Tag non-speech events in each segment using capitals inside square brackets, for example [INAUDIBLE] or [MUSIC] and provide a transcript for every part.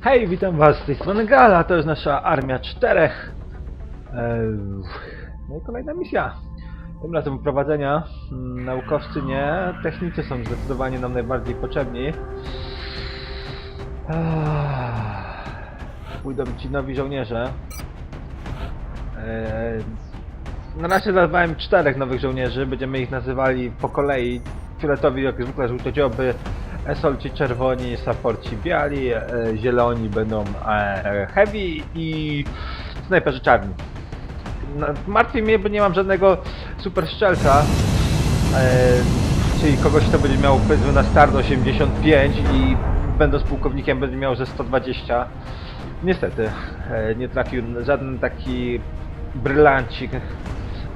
Hej, witam was z tej strony Gala, to jest nasza armia czterech. Eee, no i kolejna misja. Tym razem prowadzenia. Mm, Naukowcy nie, technicy są zdecydowanie nam najbardziej potrzebni. Pójdą ci nowi żołnierze. Eee, na razie nazwałem czterech nowych żołnierzy, będziemy ich nazywali po kolei. Fioletowi jak zwykle żółtodzioby, esolci czerwoni, saporci biali, e, zieloni będą e, heavy i snajperzy czarni. No, martwi mnie, bo nie mam żadnego super szczelca, e, czyli kogoś, kto będzie miał powiedzmy na start 85 i będąc pułkownikiem będzie miał ze 120. Niestety, e, nie trafił żaden taki brylancik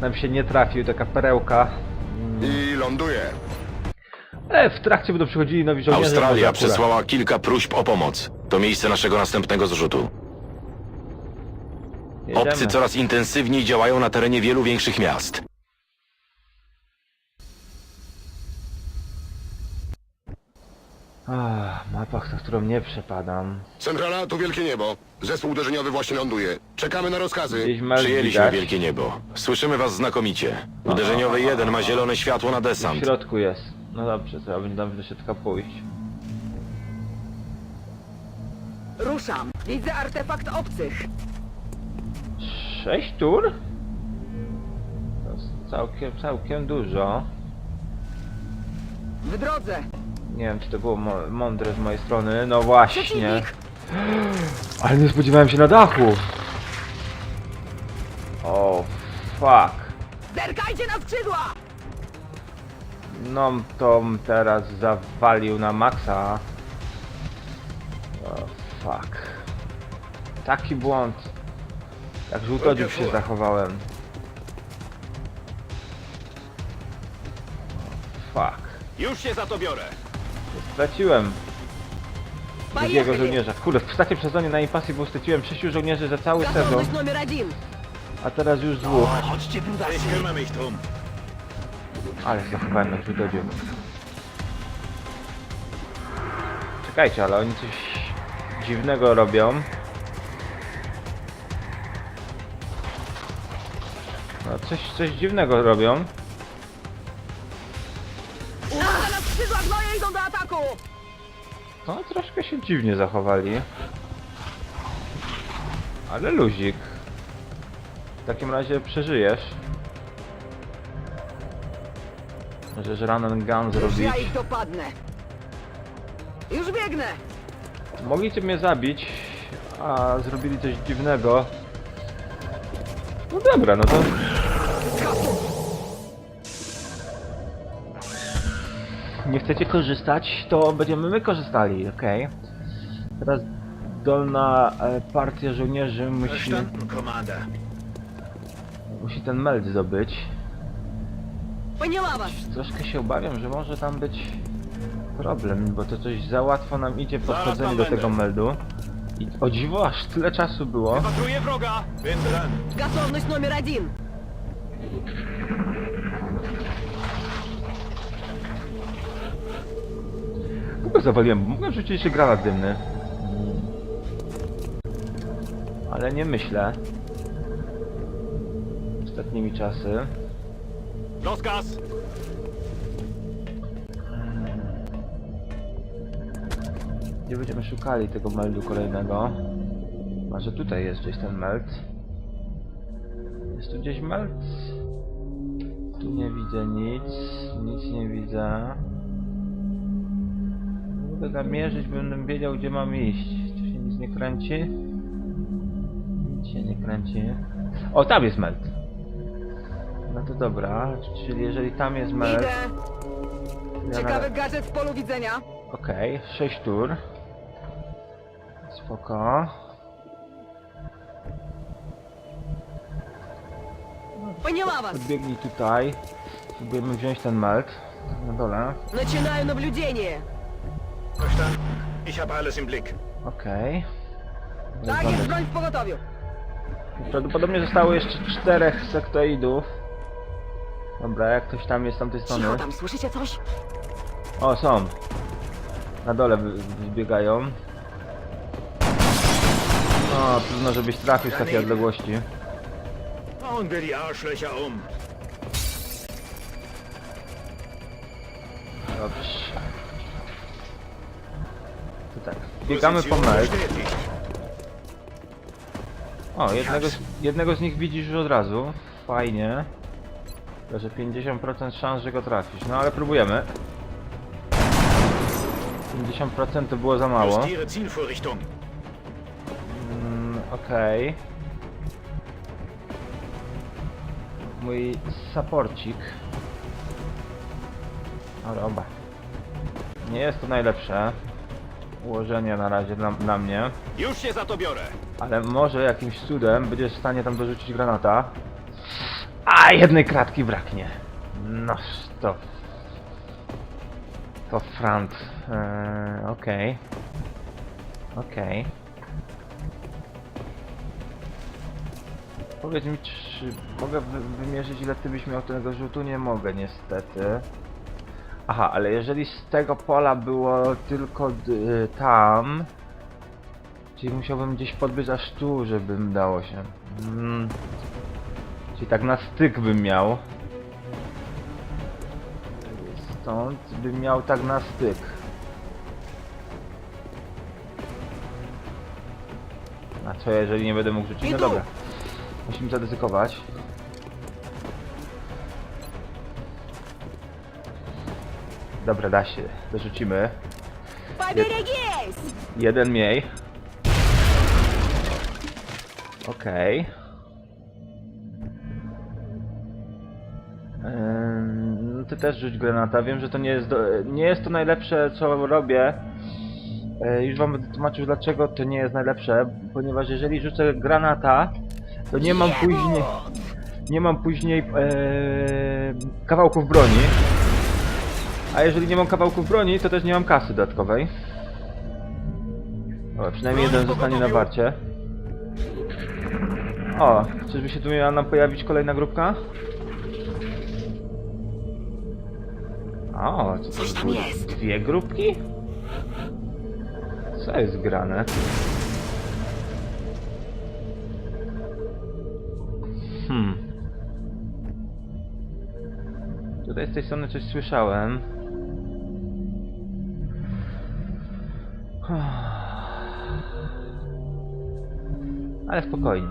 nam się nie trafił, taka perełka. I ląduje. Ale w trakcie będą przychodzili nowi żołnierze. może Australia akurat. przesłała kilka próśb o pomoc. To miejsce naszego następnego zrzutu. Jedziemy. Obcy coraz intensywniej działają na terenie wielu większych miast. Ach, mapa, na którą nie przepadam. Centrala, tu wielkie niebo. Zespół uderzeniowy właśnie ląduje. Czekamy na rozkazy. Gdzieś Przyjęliśmy widać. wielkie niebo. Słyszymy was znakomicie. Uderzeniowy jeden ma zielone światło na W desant. środku jest. No dobrze, to ja będę do środka pójść. Ruszam. Widzę artefakt obcych. Sześć tur? To jest całkiem, całkiem dużo. W drodze. Nie wiem, czy to było mądre z mojej strony. No właśnie. Przeciwnik. [GASPS] Ale nie spodziewałem się na dachu. O, fuck. Zerkajcie na skrzydła! No, Tom teraz zawalił na maksa. Oh, fuck. Taki błąd. Jak żółtodziób się zachowałem. Oh, fuck. Już się za to biorę. Straciłem drugiego żołnierza. Kurde, w ostatnim sezonie na impasji bo straciłem sześciu żołnierzy za cały sezon. A teraz już dwóch. Chodźcie tu, ale zachowałem na żółtodziób. Czekajcie, ale oni coś dziwnego robią. No, coś, coś dziwnego robią. Uwaga na idą do ataku! No, troszkę się dziwnie zachowali. Ale luzik. W takim razie przeżyjesz. Możesz run and gun Już zrobić. ja ich dopadnę. Już biegnę! Mogliście mnie zabić, a zrobili coś dziwnego. No dobra, no to... Nie chcecie korzystać, to będziemy my korzystali, okej. Teraz dolna e, partia żołnierzy musi, Commander. musi ten meld zdobyć. Poняла was! Troszkę się obawiam, że może tam być problem, bo to coś za łatwo nam idzie w podchodzeniu do tego meldu. I o dziwo, aż tyle czasu było. Patruję wroga. Bin dran. Готовность номер один. Długo zawaliłem, bo mogłem rzucić jeszcze granat dymny. Mm. Ale nie myślę. Ostatnimi czasy. Gas. Gdzie będziemy szukali tego meldu kolejnego? Może tutaj jest gdzieś ten meld. Jest tu gdzieś meld? Tu nie widzę nic. Nic nie widzę. Mogę zamierzyć, będę wiedział gdzie mam iść. Czy się nic nie kręci? Nic się nie kręci. O, tam jest meld. No to dobra, czyli jeżeli tam jest meld... Idę. ja Ciekawy gadżet w polu widzenia. Okej, 6 tur. Spoko. Поняла вас! Podbiegnij tutaj. Spróbujemy wziąć ten melt. Na dole. Начинаю наблюдение. Verstanden. Ich habe alles im Blick. Okej. Так, есть бронь в поготовью. Prawdopodobnie zostało jeszcze czterech sektoidów. Dobra, jak ktoś tam jest z tamtej strony. Cicho tam, słyszycie coś? O, są. Na dole wy- wybiegają. No, trudno żebyś trafił z takiej odległości. Hauen wir die Arschlöcher um. Dobrze. To tak, biegamy po Position bestätigt. O, jednego z, jednego z nich widzisz już od razu. Fajnie. Tylko, że 50% szans, że go trafisz. No ale próbujemy. 50% to było za mało. Mm, Okej. Mój saporcik. Nie jest to najlepsze ułożenie na razie dla, dla mnie. Już się za to biorę. Ale może jakimś cudem będziesz w stanie tam dorzucić granata. A jednej kratki braknie. No to. To front. Eee, Okej. Okej. Powiedz mi, czy mogę wy wymierzyć ile ty byś miał tego rzutu? Nie mogę niestety. Aha, ale jeżeli z tego pola było tylko d- tam, Czyli musiałbym gdzieś podbyć aż tu, żebym dało się. Mm. Czyli tak na styk bym miał. Stąd bym miał tak na styk. A co jeżeli nie będę mógł rzucić? No dobra. Musimy zaryzykować. Dobra, da się. Dorzucimy. Jeden mniej. Okej. Okay. Też rzuć granata. Wiem, że to nie jest, do, nie jest to najlepsze, co robię. E, Już wam będę tłumaczył dlaczego to nie jest najlepsze, ponieważ jeżeli rzucę granata, to nie mam później nie mam później e, kawałków broni. A jeżeli nie mam kawałków broni, to też nie mam kasy dodatkowej. O, przynajmniej jeden zostanie na warcie. O, czyżby się tu miała nam pojawić kolejna grupka? O, co Coś to tam były jest. Dwie grupki? Co jest grane? Hmm. Tutaj z tej strony coś słyszałem. [SIGHS] Ale spokojnie.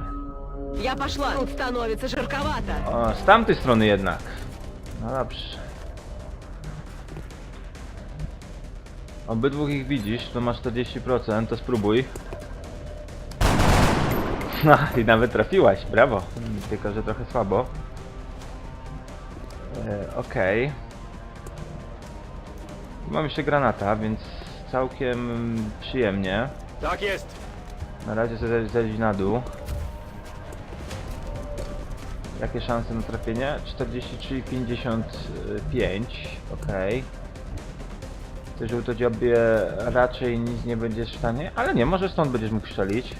Я пошла. Тут становится жарковато. O, z tamtej strony jednak. No dobrze. Obydwóch ich widzisz, to masz 40%, to spróbuj. [LAUGHS] No i nawet trafiłaś, brawo. Tylko, że trochę słabo. E, Okej. Mam jeszcze granata, więc całkiem przyjemnie. Tak jest. Na razie sobie zejść na dół. Jakie szanse na trafienie? 43 i 55. Okej. Okay. żółtodziobie raczej nic nie będziesz w stanie, ale nie, może stąd będziesz mógł strzelić.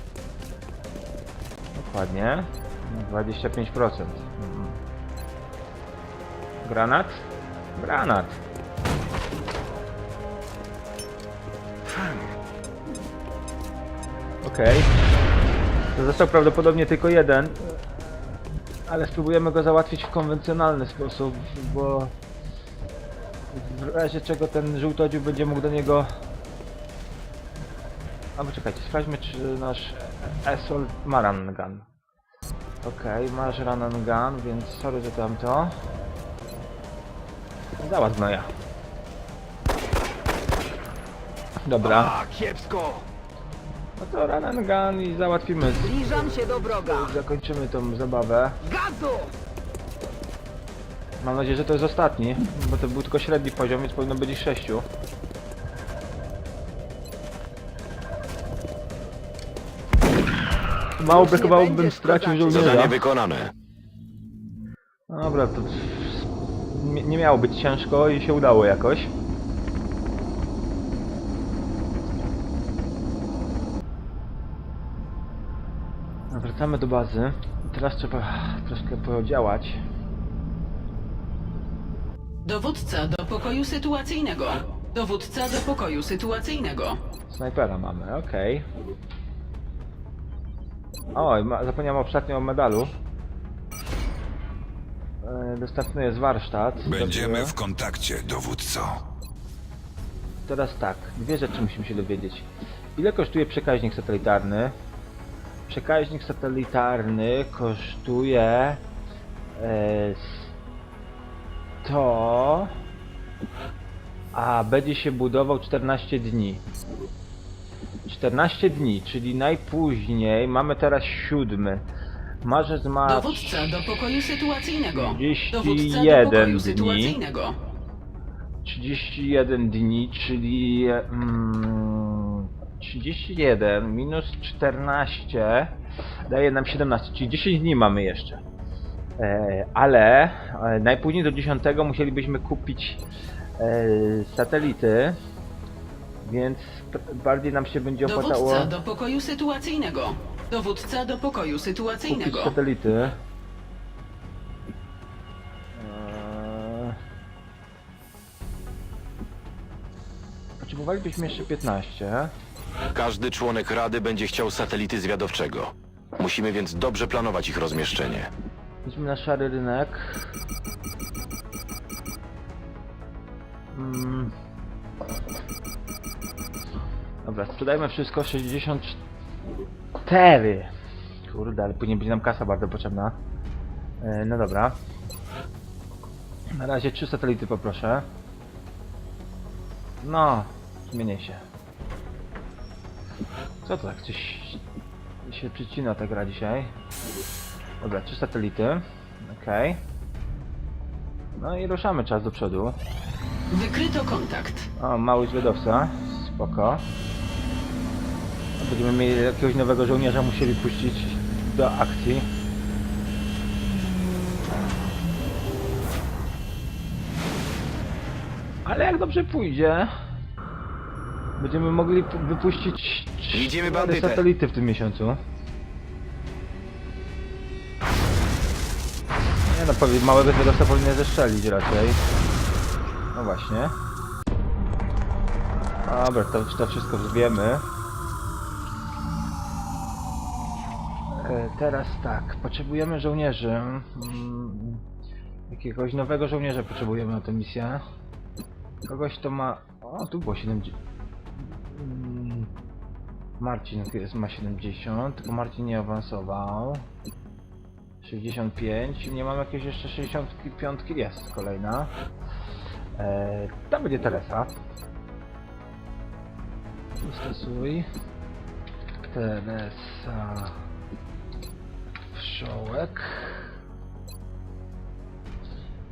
Dokładnie. 25%. Mhm. Granat? Granat. Okej. To został prawdopodobnie tylko jeden. Ale spróbujemy go załatwić w konwencjonalny sposób, bo w razie czego ten żółtodziób będzie mógł do niego... A poczekajcie, sprawdźmy czy nasz Assault ma run gun. Okej, masz run and gun, więc sorry, że tamto. Dała znoja. Dobra, A, kiepsko. no to run and gun i załatwimy, Zbliżam się do wroga. zakończymy tą zabawę. Gazu! Mam nadzieję, że to jest ostatni, bo to był tylko średni poziom, więc powinno być ich sześciu. Mało brakowało, bym stracił żołnierza. Zadanie wykonane. Dobra, to nie, nie miało być ciężko i się udało jakoś. Wracamy do bazy. Teraz trzeba troszkę podziałać. Dowódca do pokoju sytuacyjnego. Dowódca do pokoju sytuacyjnego. Snajpera mamy, okej. Oj, ma, zapomniałem ostatnio o medalu. E, dostępny jest warsztat. Będziemy Dobrze. w kontakcie, dowódco. Teraz tak, dwie rzeczy musimy się dowiedzieć. Ile kosztuje przekaźnik satelitarny? Przekaźnik satelitarny kosztuje e, 100, a będzie się budował 14 dni. 14 dni, czyli najpóźniej, mamy teraz siódmy. Marzec, marc, Dowódca do pokoju sytuacyjnego. 31 Dowódca do pokoju dni. sytuacyjnego. 31 dni, czyli mm, 31 minus 14 daje nam 17, czyli 10 dni mamy jeszcze. E, ale e, najpóźniej do 10 musielibyśmy kupić e, satelity, więc bardziej nam się będzie opłacało Dowódca do pokoju sytuacyjnego. Dowódca do pokoju kupić sytuacyjnego. satelity. Eee, Potrzebowalibyśmy jeszcze 15. Każdy członek Rady będzie chciał satelity zwiadowczego. Musimy więc dobrze planować ich rozmieszczenie. Idźmy na szary rynek. Mm. Dobra, sprzedajmy wszystko 64. Kurde, ale później będzie nam kasa bardzo potrzebna. E, no dobra. Na razie trzy satelity poproszę. No, zmienię się. Co to tak coś się przycina ta gra dzisiaj? Dobra, trzy satelity. Okej. No i ruszamy czas do przodu. Wykryto kontakt. O, mały zwiadowca. Spoko. Będziemy mieli jakiegoś nowego żołnierza musieli puścić do akcji. Ale jak dobrze pójdzie, będziemy mogli pu- wypuścić Idziemy bandytę. satelity w tym miesiącu. No, powie, małego zwiadowca powinien zestrzelić raczej. No właśnie. Dobra, to, to wszystko już wiemy. E, teraz tak, potrzebujemy żołnierzy. Mm, jakiegoś nowego żołnierza potrzebujemy na tę misję. Kogoś to ma... O, tu było 70... Mm, Marcin jest, ma 70, tylko Marcin nie awansował. 65, nie mam jakieś jeszcze 65 jest kolejna. Eee, to będzie Teresa. Stosuj. Teresa. Wszołek.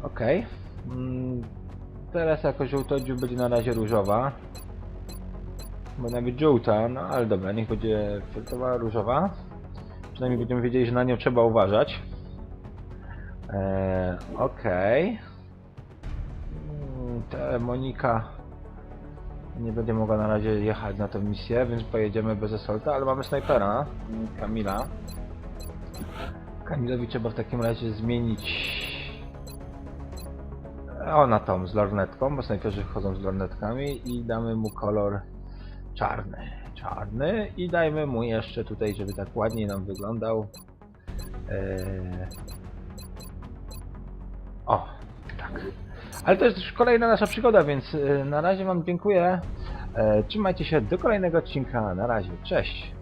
Okej. Mm, Teresa jako żółtodziób będzie na razie różowa. Bo nawet żółta, no ale dobra, niech będzie fioletowa, różowa. Przynajmniej będziemy wiedzieli, że na nią trzeba uważać. Eee, Okej. Mm, te Monika nie będzie mogła na razie jechać na tę misję, więc pojedziemy bez Esolta, ale mamy snajpera, mm, Kamila. Kamilowi trzeba w takim razie zmienić o na tą z lornetką, bo snajperzy chodzą z lornetkami i damy mu kolor czarny. Czarny i dajmy mu jeszcze tutaj, żeby tak ładniej nam wyglądał. Eee... O, tak. Ale to jest już kolejna nasza przygoda, więc e, na razie wam dziękuję. E, trzymajcie się do kolejnego odcinka. Na razie, cześć.